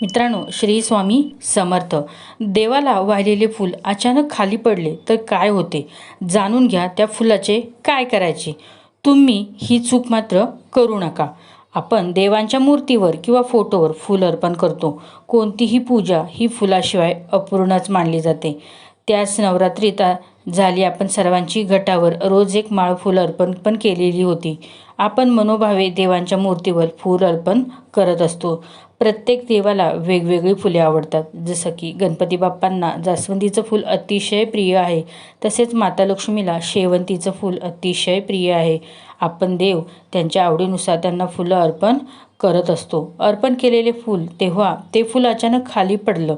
मित्रांनो श्री स्वामी समर्थ. देवाला वाहिलेले फूल अचानक खाली पडले तर काय होते? जाणून घ्या त्या फुलाचे काय करायचे? तुम्ही ही चूक मात्र करू नका. आपण देवांच्या मूर्तीवर किंवा फोटोवर फूल अर्पण करतो. कोणतीही पूजा ही फुलाशिवाय अपूर्णच मानली जाते. त्याच नवरात्रीत झाली. आपण सर्वांची घटावर रोज एक माळ फुलं अर्पण पण केलेली होती. आपण मनोभावे देवांच्या मूर्तीवर फूल अर्पण करत असतो. प्रत्येक देवाला वेगवेगळी फुले आवडतात. जसं की गणपती बाप्पांना जास्वंदीचं फूल अतिशय प्रिय आहे. तसेच माता लक्ष्मीला शेवंतीचं फूल अतिशय प्रिय आहे. आपण देव त्यांच्या आवडीनुसार त्यांना फुलं अर्पण करत असतो. अर्पण केलेले फूल तेव्हा ते फूल अचानक खाली पडलं.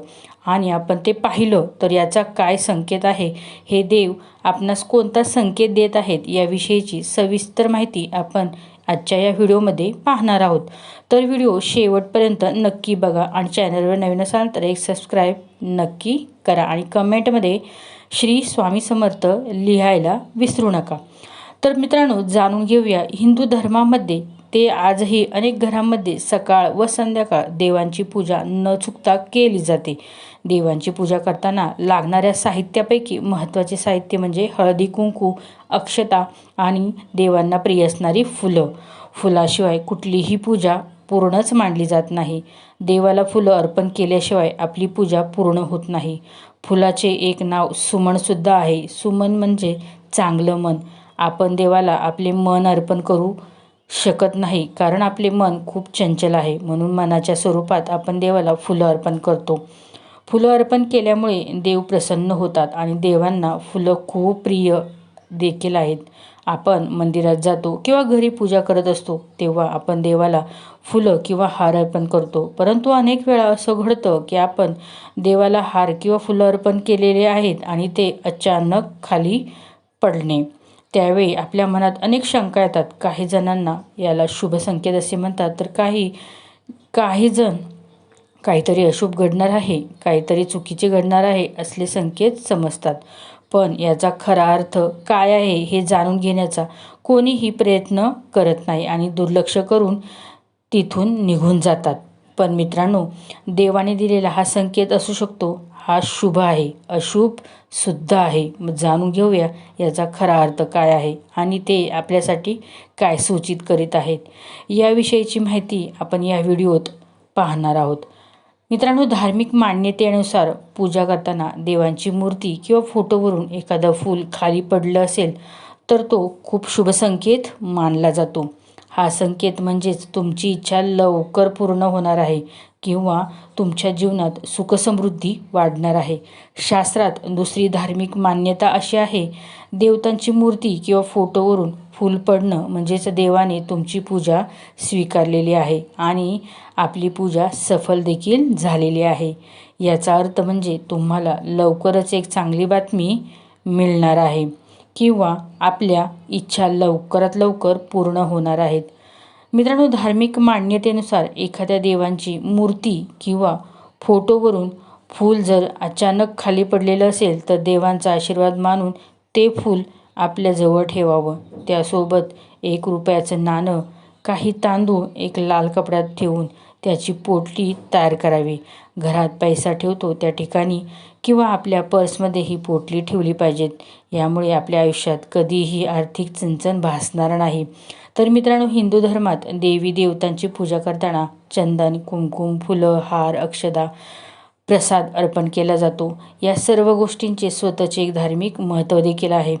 आणि आपण ते पाहिलं तर याचा काय संकेत आहे? हे देव आपणास कोणता संकेत देत आहेत याविषयीची सविस्तर माहिती आपण आजच्या या व्हिडिओमध्ये पाहणार आहोत. तर व्हिडिओ शेवटपर्यंत नक्की बघा आणि चॅनलवर नवीन असाल तर एक सबस्क्राईब नक्की करा आणि कमेंटमध्ये श्री स्वामी समर्थ लिहायला विसरू नका. तर मित्रांनो जाणून घेऊया हिंदू धर्मामध्ये ते आजही अनेक घरांमध्ये सकाळ व संध्याकाळ देवांची पूजा न चुकता केली जाते. देवांची पूजा करताना लागणाऱ्या साहित्यापैकी महत्त्वाचे साहित्य म्हणजे हळदी कुंकू अक्षता आणि देवांना प्रिय असणारी फुलं. फुलाशिवाय कुठलीही पूजा पूर्णच मांडली जात नाही. देवाला फुलं अर्पण केल्याशिवाय आपली पूजा पूर्ण होत नाही. फुलाचे एक नाव सुमनसुद्धा आहे. सुमन म्हणजे चांगलं मन. आपण देवाला आपले मन अर्पण करू शकत नाही. कारण आपले मन खूप चंचल आहे. म्हणून मनाच्या स्वरूपात आपण देवाला फुलं अर्पण करतो. फुलं अर्पण केल्यामुळे देव प्रसन्न होतात आणि देवांना फुलं खूप प्रिय देखील आहेत. आपण मंदिरात जातो किंवा घरी पूजा करत असतो तेव्हा आपण देवाला फुलं किंवा हार अर्पण करतो. परंतु अनेक वेळा असं घडतं की आपण देवाला हार किंवा फुलं अर्पण केलेले आहेत आणि ते अचानक खाली पडणे. त्यावेळी आपल्या मनात अनेक शंका येतात. काही जणांना याला शुभ संकेत असे म्हणतात. तर काही काही जण काहीतरी अशुभ घडणार आहे काहीतरी चुकीचे घडणार आहे असले संकेत समजतात. पण याचा खरा अर्थ काय आहे हे जाणून घेण्याचा कोणीही प्रयत्न करत नाही आणि दुर्लक्ष करून तिथून निघून जातात. पण मित्रांनो देवाने दिलेला हा संकेत असू शकतो. हा शुभ आहे. अशुभ सुद्धा आहे. मग जाणून घेऊया याचा खरा अर्थ काय आहे आणि ते आपल्यासाठी काय सूचित करीत आहेत. याविषयीची माहिती आपण या व्हिडिओत पाहणार आहोत. मित्रांनो धार्मिक मान्यतेनुसार पूजा करताना देवांची मूर्ती किंवा फोटोवरून एखादं फूल खाली पडलं असेल तर तो खूप शुभ संकेत मानला जातो. हा संकेत म्हणजेच तुमची इच्छा लवकर पूर्ण होणार आहे. किंवा तुमच्या जीवनात सुखसमृद्धी वाढणार आहे. शास्त्रात दुसरी धार्मिक मान्यता अशी आहे देवतांची मूर्ती किंवा फोटोवरून फूल पडणं म्हणजेच देवाने तुमची पूजा स्वीकारलेली आहे आणि आपली पूजा सफल देखील झालेली आहे. याचा अर्थ म्हणजे तुम्हाला लवकरच एक चांगली बातमी मिळणार आहे किंवा आपल्या इच्छा लवकरात लवकर पूर्ण होणार आहेत. मित्रांनो धार्मिक मान्यतेनुसार एखाद्या देवांची मूर्ती किंवा फोटोवरून फूल जर अचानक खाली पडलेलं असेल तर देवांचा आशीर्वाद मानून ते फूल आपल्याजवळ ठेवावं. त्यासोबत एक रुपयाचं नाणं काही तांदूळ एक लाल कपड्यात ठेवून त्याची पोटली तयार करावी. घरात पैसा ठेवतो त्या ठिकाणी किंवा आपल्या पर्समध्ये ही पोटली ठेवली पाहिजेत. यामुळे आपल्या आयुष्यात कधीही आर्थिक चणचण भासणार नाही. तर मित्रांनो हिंदू धर्मात देवी देवतांची पूजा करताना चंदन कुमकुम फुलं हार अक्षदा प्रसाद अर्पण केला जातो. या सर्व गोष्टींचे स्वतःचे एक धार्मिक महत्त्व देखील आहे.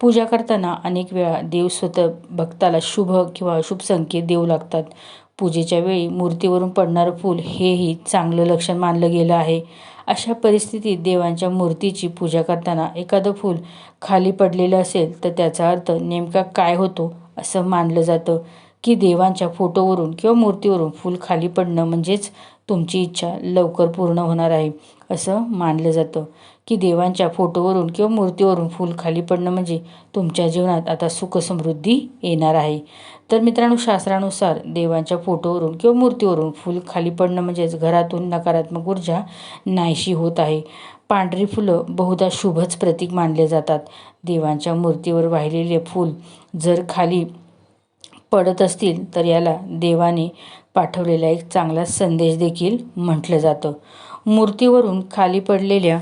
पूजा करताना अनेक वेळा देव स्वतः भक्ताला शुभ किंवा अशुभ संकेत देऊ लागतात. पूजेच्या वेळी मूर्तीवरून पडणारं फूल हेही चांगलं लक्षण मानलं गेलं आहे. अशा परिस्थितीत देवांच्या मूर्तीची पूजा करताना एखादं फूल खाली पडलेलं असेल तर त्याचा अर्थ नेमका काय होतो असं मानलं जातं. की देवांच्या फोटोवरून किंवा मूर्तीवरून फूल खाली पडणं म्हणजेच तुमची इच्छा लवकर पूर्ण होणार आहे असं मानलं जातं. की देवांच्या फोटोवरून किंवा मूर्तीवरून फूल खाली पडणं म्हणजे तुमच्या जीवनात आता सुखसमृद्धी येणार आहे. तर मित्रांनो शास्त्रानुसार देवांच्या फोटोवरून किंवा मूर्तीवरून फूल खाली पडणं म्हणजेच घरातून नकारात्मक ऊर्जा नाहीशी होत आहे. पांढरी फुलं बहुधा शुभच प्रतीक मानले जातात. देवांच्या मूर्तीवर वाहिलेले फूल जर खाली पडत असतील तर याला देवाने पाठवलेला एक चांगला संदेश देखील म्हटलं जातं. मूर्तीवरून खाली पडलेल्या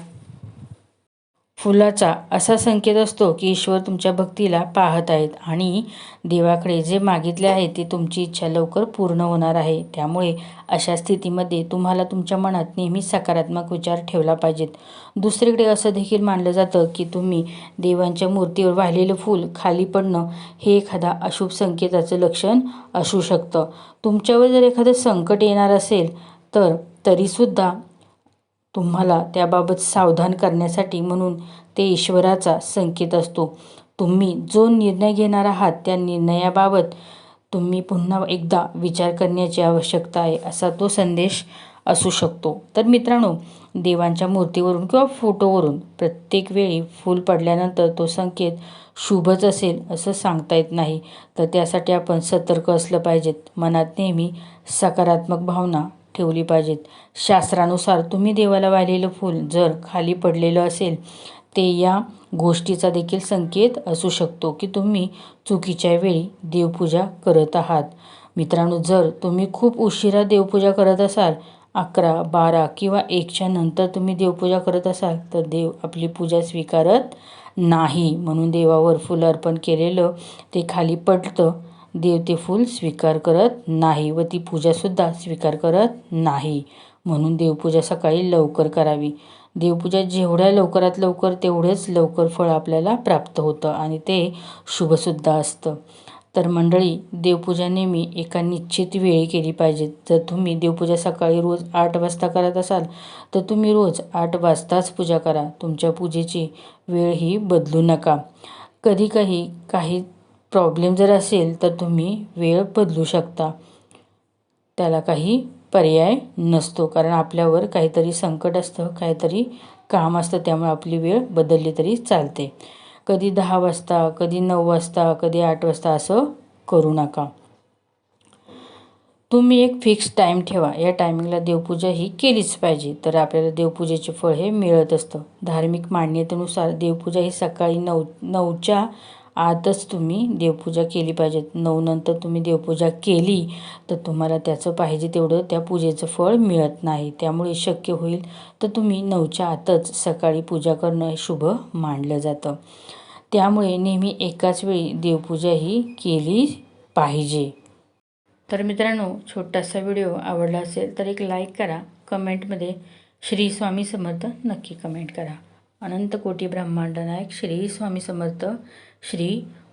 फुलाचा असा संकेत असतो की ईश्वर तुमच्या भक्तीला पाहत आहेत आणि देवाकडे जे मागितले आहे ते तुमची इच्छा लवकर पूर्ण होणार आहे. त्यामुळे अशा स्थितीमध्ये तुम्हाला तुमच्या मनात नेहमी सकारात्मक विचार ठेवला पाहिजेत. दुसरीकडे असं देखील मानलं जातं की तुम्ही देवांच्या मूर्तीवर वाहिलेलं फूल खाली पडणं हे एखादा अशुभ संकेताचं लक्षण असू शकतं. तुमच्यावर जर एखादं संकट येणार असेल तर तरीसुद्धा तुम्हाला त्याबाबत सावधान करण्यासाठी म्हणून ते ईश्वराचा संकेत असतो. तुम्ही जो निर्णय घेणार आहात त्या निर्णयाबाबत तुम्ही पुन्हा एकदा विचार करण्याची आवश्यकता आहे असा तो संदेश असू शकतो. तर मित्रांनो देवांच्या मूर्तीवरून किंवा फोटोवरून प्रत्येक वेळी फूल पडल्यानंतर तो संकेत शुभच असेल असं सांगता येत नाही. तर त्यासाठी आपण सतर्क असलं पाहिजेत. मनात नेहमी सकारात्मक भावना ठेवली पाहिजेत. शास्त्रानुसार तुम्ही देवाला वाहिलेलं फूल जर खाली पडलेलं असेल ते या गोष्टीचा देखील संकेत असू शकतो की तुम्ही चुकीच्या वेळी देवपूजा करत आहात. मित्रांनो जर तुम्ही खूप उशिरा देवपूजा करत असाल अकरा बारा किंवा एकच्या नंतर तुम्ही देवपूजा करत असाल तर देव आपली पूजा स्वीकारत नाही. म्हणून देवावर फुलं अर्पण केलेलं ते खाली पडतं. देव ते फूल स्वीकार करत नाही व ती पूजासुद्धा स्वीकार करत नाही. म्हणून देवपूजा सकाळी लवकर करावी. देवपूजा जेवढ्या लवकरात लवकर तेवढेच लवकर फळ आपल्याला प्राप्त होतं आणि ते शुभसुद्धा असतं. तर मंडळी देवपूजा नेहमी एका निश्चित वेळी केली पाहिजे. जर तुम्ही देवपूजा सकाळी रोज आठ वाजता करत असाल तर तुम्ही रोज आठ वाजताच पूजा करा. तुमच्या पूजेची वेळ ही बदलू नका. कधी काही काही प्रॉब्लेम जर असेल तर तुम्ही वेळ बदलू शकता. त्याला काही पर्याय नसतो कारण आपल्यावर काहीतरी संकट असतं काहीतरी काम असतं त्यामुळे आपली वेळ बदलली तरी चालते. कधी दहा वाजता कधी नऊ वाजता कधी आठ वाजता असं करू नका. तुम्ही एक फिक्स टाईम ठेवा. या टायमिंगला देवपूजा ही केलीच पाहिजे. तर आपल्याला देवपूजेचे फळ हे मिळत असतं. धार्मिक मान्यतेनुसार देवपूजा ही सकाळी नऊ नऊच्या आतच तुम्ही देवपूजा केली पाहिजे नऊ नंतर तुम्ही देवपूजा केली तर तुम्हाला त्याचं पाहिजे तेवढं त्या पूजेचं फळ मिळत नाही. त्यामुळे शक्य होईल तर तुम्ही नऊच्या आतच सकाळी पूजा करणं हे शुभ मानलं जातं. त्यामुळे नेहमी एकाच वेळी देवपूजा ही केली पाहिजे. तर मित्रांनो छोटासा व्हिडिओ आवडला असेल तर एक लाईक करा. कमेंटमध्ये श्री स्वामी समर्थ नक्की कमेंट करा. अनंत कोटी ब्रह्मांड नायक श्री स्वामी समर्थ श्री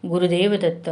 गुरुदेव दत्त.